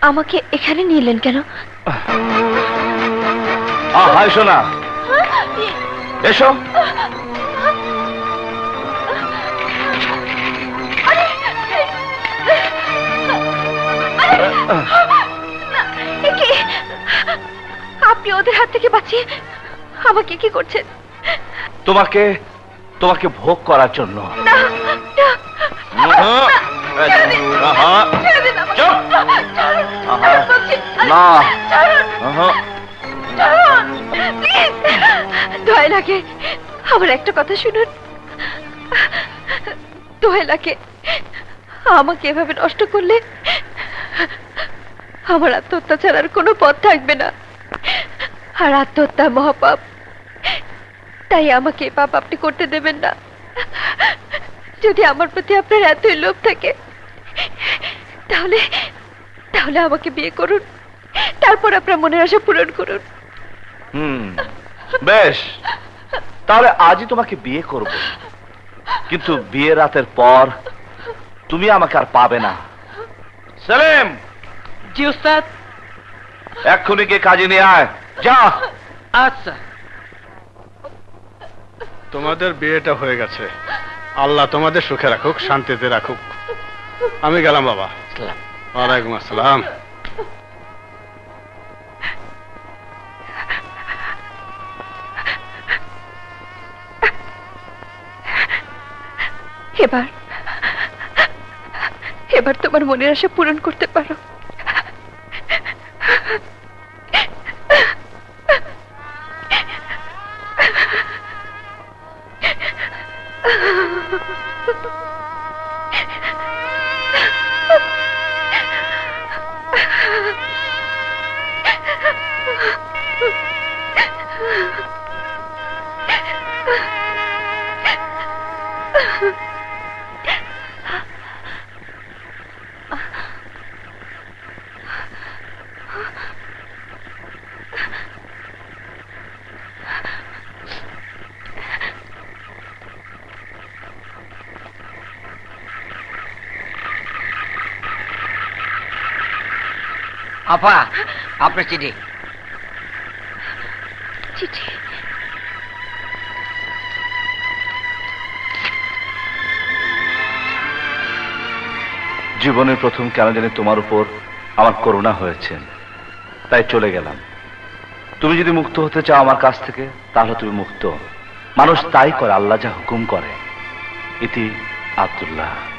আমাকে এখানে নিয়ে এলেন কেন? হাই সোনা। এসো। কি? আপনি ওদের হাত থেকে বাঁচিয়ে আমাকে কি করছেন? তোমাকে তোমাকে ভোগ করার জন্য। না না। আহা, আমার একটা কথা শুনুন। আমাকে এভাবে নষ্ট করলে আমার আত্মহত্যা ছাড়ার কোনো পথ থাকবে না। আর আত্মহত্যা মহাপাপ তাই আমাকে পাপ আপনি করতে দেবেন না। যদি আমার প্রতি আপনার এতই লোভ থাকে তাহলে তাহলে আমাকে বিয়ে করুন। তারপর আপনার মনের আশা পূরণ করুন। হুম বেশ। তাহলে আজই তোমাকে বিয়ে করব। কিন্তু বিয়ে রাতের পর তুমি আমাকে আর পাবে না। সেলিম! জি উস্তাদ। এক্ষুনি গিয়ে কাজে নিয়ে আয়। যা। আচ্ছা। তোমাদের বিয়েটা হয়ে গেছে। আল্লাহ তোমাদের সুখে রাখুক শান্তিতে রাখুক। আমি গেলাম বাবা। ওয়ালাইকুম আসসালাম। এবার এবার তোমার মনের আশা পূরণ করতে পারো। আপা আপনার চিঠি। চিঠি? জীবনের প্রথম কেন জানি তোমার উপর আমার করুণা হয়েছে। তাই চলে গেলাম। তুমি যদি মুক্ত হতে চাও আমার কাছ থেকে তাহলে তুমি মুক্ত। মানুষ তাই করে আল্লাহ যা হুকুম করে। ইতি আব্দুল্লাহ।